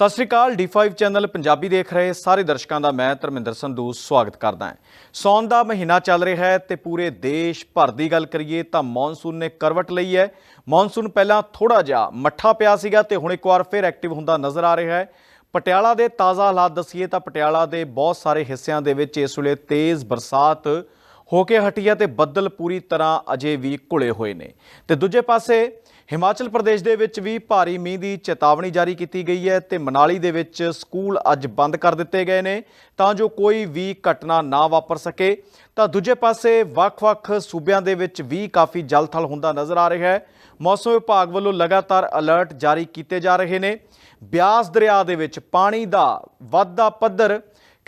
ਸਤਿ ਸ਼੍ਰੀ ਅਕਾਲ D5 channel Punjabi ਦੇਖ ਰਹੇ ਸਾਰੇ ਦਰਸ਼ਕਾਂ ਦਾ ਮੈਂ ਧਰਮਿੰਦਰ ਸੰਧੂ ਸਵਾਗਤ ਕਰਦਾ ਹਾਂ। ਸੌਣ ਦਾ ਮਹੀਨਾ ਚੱਲ ਰਿਹਾ ਹੈ ਤੇ ਪੂਰੇ ਦੇਸ਼ ਭਰ ਦੀ ਗੱਲ ਕਰੀਏ ਤਾਂ ਮੌਨਸੂਨ ਨੇ ਕਰਵਟ ਲਈ ਹੈ। ਮੌਨਸੂਨ ਪਹਿਲਾਂ ਥੋੜਾ ਜਿਹਾ ਮੱਠਾ ਪਿਆ ਸੀਗਾ ਤੇ ਹੁਣ ਇੱਕ ਵਾਰ ਫਿਰ ਐਕਟਿਵ ਹੁੰਦਾ ਨਜ਼ਰ ਆ ਰਿਹਾ ਹੈ। ਪਟਿਆਲਾ ਦੇ ਤਾਜ਼ਾ ਹਾਲਾਤ ਦਸੀਏ ਤਾਂ ਪਟਿਆਲਾ ਦੇ ਬਹੁਤ ਸਾਰੇ ਹਿੱਸਿਆਂ ਦੇ ਵਿੱਚ ਇਸ ਵੇਲੇ ਤੇਜ਼ ਬਰਸਾਤ ਹੋ ਕੇ ਹਟੀ ਹੈ ਤੇ ਬੱਦਲ ਪੂਰੀ ਤਰ੍ਹਾਂ ਅਜੇ ਵੀ ਘੁਲੇ ਹੋਏ ਨੇ। ਤੇ ਦੂਜੇ ਪਾਸੇ ਹਿਮਾਚਲ ਪ੍ਰਦੇਸ਼ ਦੇ ਵਿੱਚ ਵੀ ਭਾਰੀ ਮੀਂਹ ਦੀ ਚੇਤਾਵਨੀ ਜਾਰੀ ਕੀਤੀ ਗਈ ਹੈ ਤੇ ਮਨਾਲੀ ਦੇ ਵਿੱਚ ਸਕੂਲ ਅੱਜ ਬੰਦ ਕਰ ਦਿੱਤੇ ਗਏ ਨੇ। ਤਾਂ ਜੋ ਕੋਈ ਵੀ ਘਟਨਾ ਨਾ ਵਾਪਰ ਸਕੇ, ਤਾਂ ਦੂਜੇ ਪਾਸੇ ਵੱਖ-ਵੱਖ ਸੂਬਿਆਂ ਦੇ ਵਿੱਚ ਵੀ ਕਾਫੀ ਜਲਥਲ ਹੁੰਦਾ ਨਜ਼ਰ ਆ ਰਿਹਾ ਹੈ। ਮੌਸਮ ਵਿਭਾਗ ਵੱਲੋਂ ਲਗਾਤਾਰ ਅਲਰਟ ਜਾਰੀ ਕੀਤੇ ਜਾ ਰਹੇ ਨੇ। ਬਿਆਸ ਦਰਿਆ ਦੇ ਵਿੱਚ ਪਾਣੀ ਦਾ ਵਾਧਾ ਪੱਧਰ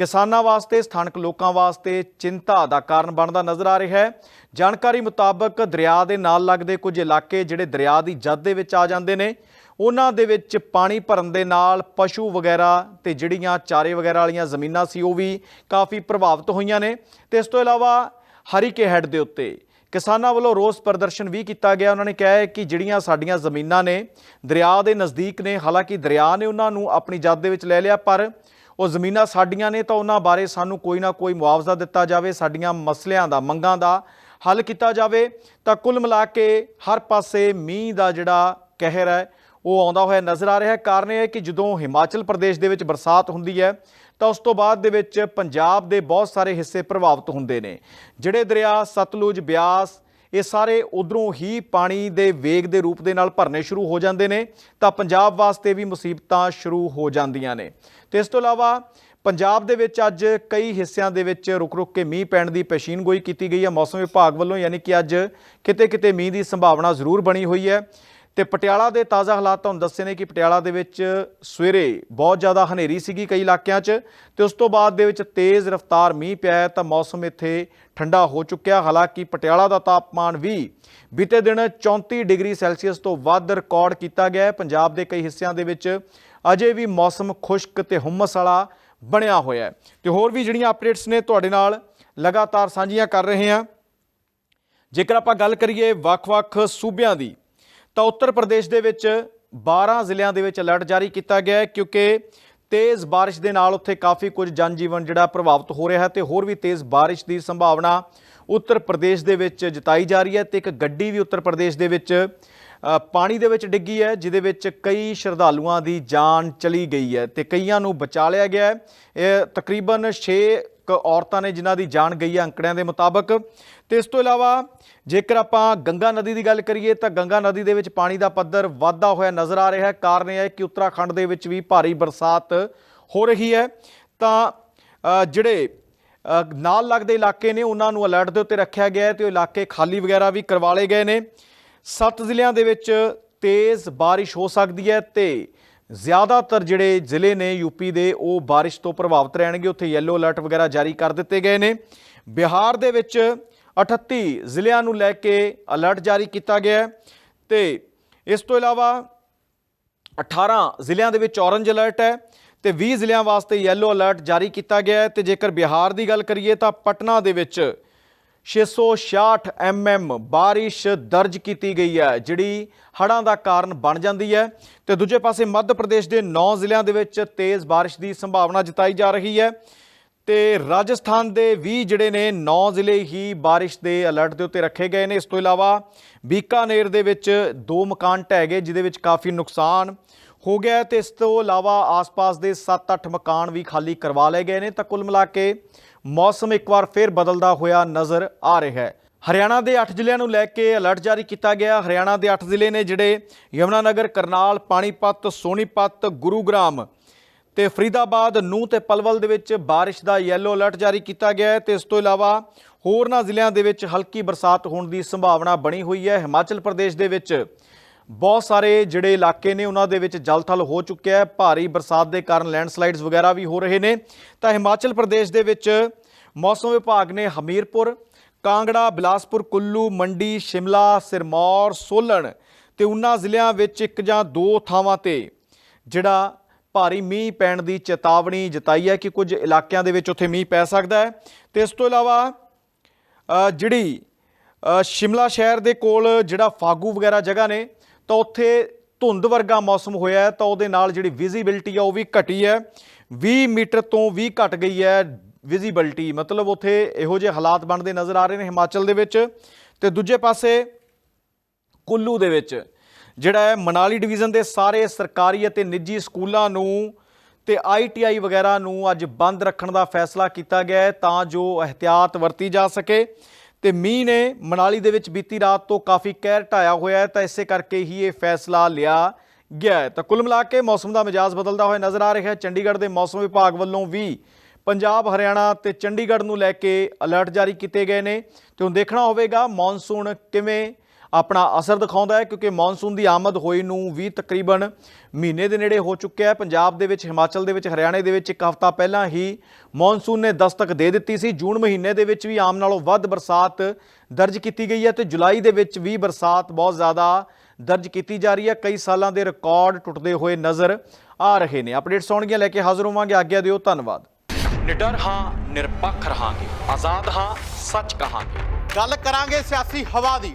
ਕਿਸਾਨਾਂ ਵਾਸਤੇ, ਸਥਾਨਕ ਲੋਕਾਂ ਵਾਸਤੇ ਚਿੰਤਾ ਦਾ ਕਾਰਨ ਬਣਦਾ ਨਜ਼ਰ ਆ ਰਿਹਾ ਹੈ। ਜਾਣਕਾਰੀ ਮੁਤਾਬਕ ਦਰਿਆ ਦੇ ਨਾਲ ਲੱਗਦੇ ਕੁਝ ਇਲਾਕੇ ਜਿਹੜੇ ਦਰਿਆ ਦੀ ਜਦ ਦੇ ਵਿੱਚ ਆ ਜਾਂਦੇ ਨੇ, ਉਹਨਾਂ ਦੇ ਵਿੱਚ ਪਾਣੀ ਭਰਨ ਦੇ ਨਾਲ ਪਸ਼ੂ ਵਗੈਰਾ ਤੇ ਜਿਹੜੀਆਂ ਚਾਰੇ ਵਗੈਰਾ ਵਾਲੀਆਂ ਜ਼ਮੀਨਾਂ ਸੀ, ਉਹ ਵੀ ਕਾਫੀ ਪ੍ਰਭਾਵਿਤ ਹੋਈਆਂ ਨੇ। ਤੇ ਇਸ ਤੋਂ ਇਲਾਵਾ ਹਰੀਕੇ ਹੈਡ ਦੇ ਉੱਤੇ ਕਿਸਾਨਾਂ ਵੱਲੋਂ ਰੋਸ ਪ੍ਰਦਰਸ਼ਨ ਵੀ ਕੀਤਾ ਗਿਆ। ਉਹਨਾਂ ਨੇ ਕਿਹਾ ਹੈ ਕਿ ਜਿਹੜੀਆਂ ਸਾਡੀਆਂ ਜ਼ਮੀਨਾਂ ਨੇ, ਦਰਿਆ ਦੇ ਨਜ਼ਦੀਕ ਨੇ, ਹਾਲਾਂਕਿ ਦਰਿਆ ਨੇ ਉਹਨਾਂ ਨੂੰ ਆਪਣੀ ਜਦ ਦੇ ਵਿੱਚ ਲੈ ਲਿਆ, ਪਰ ਉਹ ਜ਼ਮੀਨਾਂ ਸਾਡੀਆਂ ਨੇ ਤਾਂ ਉਹਨਾਂ ਬਾਰੇ ਸਾਨੂੰ ਕੋਈ ਨਾ ਕੋਈ ਮੁਆਵਜ਼ਾ ਦਿੱਤਾ ਜਾਵੇ, ਸਾਡੀਆਂ ਮਸਲਿਆਂ ਦਾ, ਮੰਗਾਂ ਦਾ ਹੱਲ ਕੀਤਾ ਜਾਵੇ, ਤਾਂ ਕੁੱਲ ਮਿਲਾ ਕੇ ਹਰ ਪਾਸੇ ਮੀਂਹ ਦਾ ਜਿਹੜਾ ਕਹਿਰ ਹੈ, ਉਹ ਆਉਂਦਾ ਹੋਇਆ ਨਜ਼ਰ ਆ ਰਿਹਾ ਹੈ। ਕਾਰਨ ਇਹ ਹੈ ਕਿ ਜਦੋਂ ਹਿਮਾਚਲ ਪ੍ਰਦੇਸ਼ ਦੇ ਵਿੱਚ ਬਰਸਾਤ ਹੁੰਦੀ ਹੈ, ਤਾਂ ਉਸ ਤੋਂ ਬਾਅਦ ਦੇ ਵਿੱਚ ਪੰਜਾਬ ਦੇ ਬਹੁਤ ਸਾਰੇ ਹਿੱਸੇ ਪ੍ਰਭਾਵਿਤ ਹੁੰਦੇ ਨੇ। ਜਿਹੜੇ ਦਰਿਆ, ਸਤਲੁਜ, ਬਿਆਸ ਇਹ ਸਾਰੇ ਉਧਰੋਂ ਹੀ ਪਾਣੀ ਦੇ ਵੇਗ ਦੇ ਰੂਪ ਦੇ ਨਾਲ ਭਰਨੇ ਸ਼ੁਰੂ ਹੋ ਜਾਂਦੇ ਨੇ, ਤਾਂ ਪੰਜਾਬ ਵਾਸਤੇ ਵੀ ਮੁਸੀਬਤਾਂ ਸ਼ੁਰੂ ਹੋ ਜਾਂਦੀਆਂ ਨੇ। ਤੇ ਇਸ ਤੋਂ ਇਲਾਵਾ ਪੰਜਾਬ ਦੇ ਵਿੱਚ ਅੱਜ ਕਈ ਹਿੱਸਿਆਂ ਦੇ ਵਿੱਚ ਰੁਕ-ਰੁਕ ਕੇ ਮੀਂਹ ਪੈਣ ਦੀ ਪੇਸ਼ੀਨਗੋਈ ਕੀਤੀ ਗਈ ਹੈ। ਮੌਸਮ ਵਿਭਾਗ ਵੱਲੋਂ ਯਾਨੀ ਕਿ ਅੱਜ ਕਿਤੇ-ਕਿਤੇ ਮੀਂਹ ਦੀ ਸੰਭਾਵਨਾ ਜ਼ਰੂਰ ਬਣੀ ਹੋਈ ਹੈ। ਤੇ ਪਟਿਆਲਾ ਦੇ ਤਾਜ਼ਾ ਹਾਲਾਤ ਤੁਹਾਨੂੰ ਦੱਸੇ ਨੇ ਕਿ ਪਟਿਆਲਾ ਦੇ ਵਿੱਚ ਸਵੇਰੇ ਬਹੁਤ ਜ਼ਿਆਦਾ ਹਨੇਰੀ ਸੀਗੀ ਕਈ ਇਲਾਕਿਆਂ 'ਚ ਤੇ ਉਸ ਤੋਂ ਬਾਅਦ ਦੇ ਵਿੱਚ ਤੇਜ਼ ਰਫ਼ਤਾਰ ਮੀਂਹ ਪਿਆ ਹੈ ਤਾਂ ਮੌਸਮ ਇੱਥੇ ਠੰਡਾ ਹੋ ਚੁੱਕਿਆ। ਹਾਲਾਂਕਿ ਪਟਿਆਲਾ ਦਾ ਤਾਪਮਾਨ ਵੀ ਬੀਤੇ ਦਿਨ 34 ਡਿਗਰੀ ਸੈਲਸੀਅਸ ਤੋਂ ਵੱਧ ਰਿਕਾਰਡ ਕੀਤਾ ਗਿਆ ਹੈ। ਪੰਜਾਬ ਦੇ ਕਈ ਹਿੱਸਿਆਂ ਦੇ ਵਿੱਚ ਅਜੇ ਵੀ ਮੌਸਮ ਖੁਸ਼ਕ ਤੇ ਹੁਮਸ ਵਾਲਾ ਬਣਿਆ ਹੋਇਆ ਹੈ। ਤੇ ਹੋਰ ਵੀ ਜਿਹੜੀਆਂ ਅਪਡੇਟਸ ਨੇ ਤੁਹਾਡੇ ਨਾਲ ਲਗਾਤਾਰ ਸਾਂਝੀਆਂ ਕਰ ਰਹੇ ਹਾਂ। ਜੇਕਰ ਆਪਾਂ ਗੱਲ ਕਰੀਏ ਵੱਖ-ਵੱਖ ਸੂਬਿਆਂ ਦੀ ਤਾਂ ਉੱਤਰ ਪ੍ਰਦੇਸ਼ ਦੇ ਵਿੱਚ 12 ਜ਼ਿਲ੍ਹਿਆਂ ਦੇ ਵਿੱਚ ਅਲਰਟ ਜਾਰੀ ਕੀਤਾ ਗਿਆ ਹੈ ਕਿਉਂਕਿ ਤੇਜ਼ ਬਾਰਿਸ਼ ਦੇ ਨਾਲ ਉੱਥੇ ਕਾਫੀ ਕੁਝ ਜਨਜੀਵਨ ਜਿਹੜਾ ਪ੍ਰਭਾਵਿਤ ਹੋ ਰਿਹਾ ਹੈ ਤੇ ਹੋਰ ਵੀ ਤੇਜ਼ ਬਾਰਿਸ਼ ਦੀ ਸੰਭਾਵਨਾ ਉੱਤਰ ਪ੍ਰਦੇਸ਼ ਦੇ ਵਿੱਚ ਜਤਾਈ ਜਾ ਰਹੀ ਹੈ ਤੇ ਇੱਕ ਗੱਡੀ ਵੀ ਉੱਤਰ ਪ੍ਰਦੇਸ਼ ਦੇ ਵਿੱਚ ਪਾਣੀ ਦੇ ਵਿੱਚ ਡਿੱਗੀ ਹੈ, ਜਿਹਦੇ ਵਿੱਚ ਕਈ ਸ਼ਰਧਾਲੂਆਂ ਦੀ ਜਾਨ ਚਲੀ ਗਈ ਹੈ ਤੇ ਕਈਆਂ ਨੂੰ ਬਚਾ ਲਿਆ ਗਿਆ ਹੈ। ਇਹ ਤਕਰੀਬਨ 6 ਔਰਤਾਂ ਨੇ ਜਿਨ੍ਹਾਂ ਦੀ ਜਾਨ ਗਈ ਹੈ ਅੰਕੜਿਆਂ ਦੇ ਮੁਤਾਬਕ। ਤੇ ਇਸ ਤੋਂ ਇਲਾਵਾ ਜੇਕਰ ਆਪਾਂ ਗੰਗਾ ਨਦੀ ਦੀ ਗੱਲ ਕਰੀਏ ਤਾਂ ਗੰਗਾ ਨਦੀ ਦੇ ਵਿੱਚ ਪਾਣੀ ਦਾ ਪੱਧਰ ਵਾਧਾ ਹੋਇਆ ਨਜ਼ਰ ਆ ਰਿਹਾ ਹੈ। ਕਾਰਨ ਇਹ ਹੈ ਕਿ ਉੱਤਰਾਖੰਡ ਦੇ ਵਿੱਚ ਵੀ ਭਾਰੀ ਬਰਸਾਤ ਹੋ ਰਹੀ ਹੈ। ਤਾਂ ਜਿਹੜੇ ਨਾਲ ਲੱਗਦੇ ਇਲਾਕੇ ਨੇ ਉਹਨਾਂ ਨੂੰ ਅਲਰਟ ਦੇ ਉੱਤੇ ਰੱਖਿਆ ਗਿਆ ਹੈ ਤੇ ਉਹ ਇਲਾਕੇ ਖਾਲੀ ਵਗੈਰਾ ਵੀ ਕਰਵਾ ਲਏ ਗਏ ਨੇ। ਸੱਤ ਜ਼ਿਲ੍ਹਿਆਂ ਦੇ ਵਿੱਚ ਤੇਜ਼ ਬਾਰਿਸ਼ ਹੋ ਸਕਦੀ ਹੈ ਤੇ ਜ਼ਿਆਦਾਤਰ ਜਿਹੜੇ ਜ਼ਿਲ੍ਹੇ ਨੇ ਯੂਪੀ ਦੇ, ਉਹ ਬਾਰਿਸ਼ ਤੋਂ ਪ੍ਰਭਾਵਿਤ ਰਹਿਣਗੇ। ਉੱਥੇ ਯੈਲੋ ਅਲਰਟ ਵਗੈਰਾ ਜਾਰੀ ਕਰ ਦਿੱਤੇ ਗਏ ਨੇ। ਬਿਹਾਰ ਦੇ ਵਿੱਚ 38 ਜ਼ਿਲ੍ਹਿਆਂ ਨੂੰ ਲੈ ਕੇ ਅਲਰਟ ਜਾਰੀ ਕੀਤਾ ਗਿਆ ਹੈ ਤੇ ਇਸ ਤੋਂ ਇਲਾਵਾ 18 ਜ਼ਿਲ੍ਹਿਆਂ ਦੇ ਵਿੱਚ ਔਰੰਜ ਅਲਰਟ ਹੈ ਤੇ 20 ਜ਼ਿਲ੍ਹਿਆਂ ਵਾਸਤੇ ਯੈਲੋ ਅਲਰਟ ਜਾਰੀ ਕੀਤਾ ਗਿਆ ਹੈ। ਤੇ ਜੇਕਰ ਬਿਹਾਰ ਦੀ ਗੱਲ ਕਰੀਏ ਤਾਂ ਪਟਨਾ ਦੇ ਵਿੱਚ 666 mm ਬਾਰਿਸ਼ ਦਰਜ ਕੀਤੀ ਗਈ ਹੈ, ਜਿਹੜੀ ਹੜ੍ਹਾਂ ਦਾ ਕਾਰਨ ਬਣ ਜਾਂਦੀ ਹੈ। ਤੇ ਦੂਜੇ ਪਾਸੇ ਮੱਧ ਪ੍ਰਦੇਸ਼ ਦੇ 9 ਜ਼ਿਲ੍ਹਿਆਂ ਦੇ ਵਿੱਚ ਤੇਜ਼ ਬਾਰਿਸ਼ ਦੀ ਸੰਭਾਵਨਾ ਜਤਾਈ ਜਾ ਰਹੀ ਹੈ। ਤੇ ਰਾਜਸਥਾਨ ਦੇ 20 ਜਿਹੜੇ ਨੇ 9 ਜ਼ਿਲ੍ਹੇ ਹੀ ਬਾਰਿਸ਼ ਦੇ ਅਲਰਟ ਦੇ ਉੱਤੇ ਰੱਖੇ ਗਏ ਨੇ। ਇਸ ਤੋਂ ਇਲਾਵਾ ਬੀਕਾਨੇਰ ਦੇ ਵਿੱਚ ਦੋ ਮਕਾਨ ਢਹਿ ਗਏ, ਜਿਹਦੇ ਵਿੱਚ ਕਾਫੀ ਨੁਕਸਾਨ ਹੋ ਗਿਆ ਹੈ। ਤੇ ਇਸ ਤੋਂ ਇਲਾਵਾ ਆਸ-ਪਾਸ ਦੇ 7-8 ਮਕਾਨ ਵੀ ਖਾਲੀ ਕਰਵਾ ਲਏ ਗਏ ਨੇ। ਤਾਂ ਕੁੱਲ ਮਿਲਾ ਕੇ ਮੌਸਮ ਇੱਕ ਵਾਰ ਫਿਰ ਬਦਲਦਾ ਹੋਇਆ ਨਜ਼ਰ ਆ ਰਿਹਾ ਹੈ। ਹਰਿਆਣਾ ਦੇ 8 ਜ਼ਿਲ੍ਹਿਆਂ ਨੂੰ ਲੈ ਕੇ ਅਲਰਟ ਜਾਰੀ ਕੀਤਾ ਗਿਆ। ਹਰਿਆਣਾ ਦੇ 8 ਜ਼ਿਲ੍ਹੇ ਨੇ ਜਿਹੜੇ ਯਮੁਨਾਨਗਰ, ਕਰਨਾਲ, ਪਾਣੀਪਤ, ਸੋਨੀਪਤ, ਗੁਰੂਗ੍ਰਾਮ ਤੇ ਫਰੀਦਾਬਾਦ ਨੂੰ ਤੇ ਪਲਵਲ ਦੇ ਵਿੱਚ ਬਾਰਿਸ਼ ਦਾ ਯੈਲੋ ਅਲਰਟ ਜਾਰੀ ਕੀਤਾ ਗਿਆ ਹੈ ਤੇ ਇਸ ਤੋਂ ਇਲਾਵਾ ਹੋਰਨਾਂ ਜ਼ਿਲ੍ਹਿਆਂ ਦੇ ਵਿੱਚ ਹਲਕੀ ਬਰਸਾਤ ਹੋਣ ਦੀ ਸੰਭਾਵਨਾ ਬਣੀ ਹੋਈ ਹੈ। ਹਿਮਾਚਲ ਪ੍ਰਦੇਸ਼ ਦੇ ਵਿੱਚ ਬਹੁਤ ਸਾਰੇ ਜਿਹੜੇ ਇਲਾਕੇ ਨੇ ਉਹਨਾਂ ਦੇ ਵਿੱਚ ਜਲਥਲ ਹੋ ਚੁੱਕਿਆ ਹੈ। ਭਾਰੀ ਬਰਸਾਤ ਦੇ ਕਾਰਨ ਲੈਂਡਸਲਾਈਡਸ ਵਗੈਰਾ ਵੀ ਹੋ ਰਹੇ ਨੇ। ਤਾਂ ਹਿਮਾਚਲ ਪ੍ਰਦੇਸ਼ ਦੇ ਵਿੱਚ ਮੌਸਮ ਵਿਭਾਗ ਨੇ ਹਮੀਰਪੁਰ, ਕਾਂਗੜਾ, ਬਿਲਾਸਪੁਰ, ਕੁੱਲੂ, ਮੰਡੀ, ਸ਼ਿਮਲਾ, ਸਿਰਮੌਰ, ਸੋਲਣ ਤੇ ਉਨਾ ਜ਼ਿਲ੍ਹਿਆਂ ਵਿੱਚ ਇੱਕ ਜਾਂ ਦੋ ਥਾਵਾਂ ਤੇ ਜਿਹੜਾ ਭਾਰੀ ਮੀਂਹ ਪੈਣ ਦੀ ਚੇਤਾਵਨੀ ਜਤਾਈ ਹੈ ਕਿ ਕੁਝ ਇਲਾਕਿਆਂ ਦੇ ਵਿੱਚ ਉੱਥੇ ਮੀਂਹ ਪੈ ਸਕਦਾ ਹੈ। ਤੇ ਇਸ ਤੋਂ ਇਲਾਵਾ ਜਿਹੜੀ ਸ਼ਿਮਲਾ ਸ਼ਹਿਰ ਦੇ ਕੋਲ ਜਿਹੜਾ ਫਾਗੂ ਵਗੈਰਾ ਜਗ੍ਹਾ ਨੇ ਤਾਂ ਉੱਥੇ ਧੁੰਦ ਵਰਗਾ ਮੌਸਮ ਹੋਇਆ ਤਾਂ ਉਹਦੇ ਨਾਲ ਜਿਹੜੀ ਵਿਜ਼ਿਬਿਲਟੀ ਆ ਉਹ ਵੀ ਘਟੀ ਹੈ। 20 ਮੀਟਰ ਤੋਂ ਵੀ ਘਟ ਗਈ ਹੈ ਵਿਜ਼ਿਬਿਲਟੀ ਮਤਲਬ ਉੱਥੇ ਇਹੋ ਜਿਹੇ ਹਾਲਾਤ ਬਣਦੇ ਨਜ਼ਰ ਆ ਰਹੇ ਨੇ ਹਿਮਾਚਲ ਦੇ ਵਿੱਚ। ਤੇ ਦੂਜੇ ਪਾਸੇ ਕੁੱਲੂ ਦੇ ਵਿੱਚ ਜਿਹੜਾ ਹੈ, ਮਨਾਲੀ ਡਿਵੀਜ਼ਨ ਦੇ ਸਾਰੇ ਸਰਕਾਰੀ ਅਤੇ ਨਿੱਜੀ ਸਕੂਲਾਂ ਨੂੰ ਤੇ ਆਈਟੀਆਈ ਵਗੈਰਾ ਨੂੰ ਅੱਜ ਬੰਦ ਰੱਖਣ ਦਾ ਫੈਸਲਾ ਕੀਤਾ ਗਿਆ ਹੈ, ਤਾਂ ਜੋ ਅਹਤਿਆਤ ਵਰਤੀ ਜਾ ਸਕੇ। ਤੇ ਮੀਂਹ ਨੇ ਮਨਾਲੀ ਦੇ ਵਿੱਚ ਬੀਤੀ ਰਾਤ ਤੋਂ ਕਾਫੀ ਕਹਿਰ ਢਾਇਆ ਹੋਇਆ ਹੈ, ਤਾਂ ਇਸੇ ਕਰਕੇ ਹੀ ਇਹ ਫੈਸਲਾ ਲਿਆ ਗਿਆ ਹੈ। ਤਾਂ ਕੁੱਲ ਮਿਲਾ ਕੇ ਮੌਸਮ ਦਾ ਮਿਜਾਜ਼ ਬਦਲਦਾ ਹੋਇਆ ਨਜ਼ਰ ਆ ਰਿਹਾ ਹੈ। ਚੰਡੀਗੜ੍ਹ ਦੇ ਮੌਸਮ ਵਿਭਾਗ ਵੱਲੋਂ ਵੀ ਪੰਜਾਬ, ਹਰਿਆਣਾ ਤੇ ਚੰਡੀਗੜ੍ਹ ਨੂੰ ਲੈ ਕੇ ਅਲਰਟ ਜਾਰੀ ਕੀਤੇ ਗਏ ਨੇ। ਤੇ ਹੁਣ ਦੇਖਣਾ ਹੋਵੇਗਾ ਮੌਨਸੂਨ ਕਿਵੇਂ ਆਪਣਾ ਅਸਰ ਦਿਖਾਉਂਦਾ ਹੈ ਕਿਉਂਕਿ ਮੌਨਸੂਨ ਦੀ ਆਮਦ ਹੋਈ ਨੂੰ ਵੀ ਤਕਰੀਬਨ ਮਹੀਨੇ ਦੇ ਨੇੜੇ ਹੋ ਚੁੱਕਿਆ ਹੈ। ਪੰਜਾਬ ਦੇ ਵਿੱਚ ਹਿਮਾਚਲ ਦੇ ਵਿੱਚ ਹਰਿਆਣੇ ਦੇ ਵਿੱਚ ਇੱਕ ਹਫ਼ਤਾ ਪਹਿਲਾਂ ਹੀ ਮੌਨਸੂਨ ਨੇ ਦਸਤਕ ਦੇ ਦਿੱਤੀ ਸੀ। ਜੂਨ ਮਹੀਨੇ ਦੇ ਵਿੱਚ ਵੀ ਆਮ ਨਾਲੋਂ ਵੱਧ ਬਰਸਾਤ ਦਰਜ ਕੀਤੀ ਗਈ ਹੈ ਤੇ ਜੁਲਾਈ ਦੇ ਵਿੱਚ ਵੀ ਬਰਸਾਤ ਬਹੁਤ ਜ਼ਿਆਦਾ ਦਰਜ ਕੀਤੀ ਜਾ ਰਹੀ ਹੈ। ਕਈ ਸਾਲਾਂ ਦੇ ਰਿਕਾਰਡ ਟੁੱਟਦੇ ਹੋਏ ਨਜ਼ਰ ਆ ਰਹੇ ਨੇ। ਅਪਡੇਟਸ ਆਉਣਗੀਆਂ ਲੈ ਕੇ ਹਾਜ਼ਰ ਹੋਵਾਂਗੇ। ਆਗਿਆ ਦਿਓ ਧੰਨਵਾਦ। ਨਿਡਰ ਹਾਂ ਨਿਰਪੱਖ ਰਹਾਂਗੇ। ਆਜ਼ਾਦ ਹਾਂ ਸੱਚ ਕਹਾਂਗੇ। ਗੱਲ ਕਰਾਂਗੇ ਸਿਆਸੀ ਹਵਾ ਦੀ।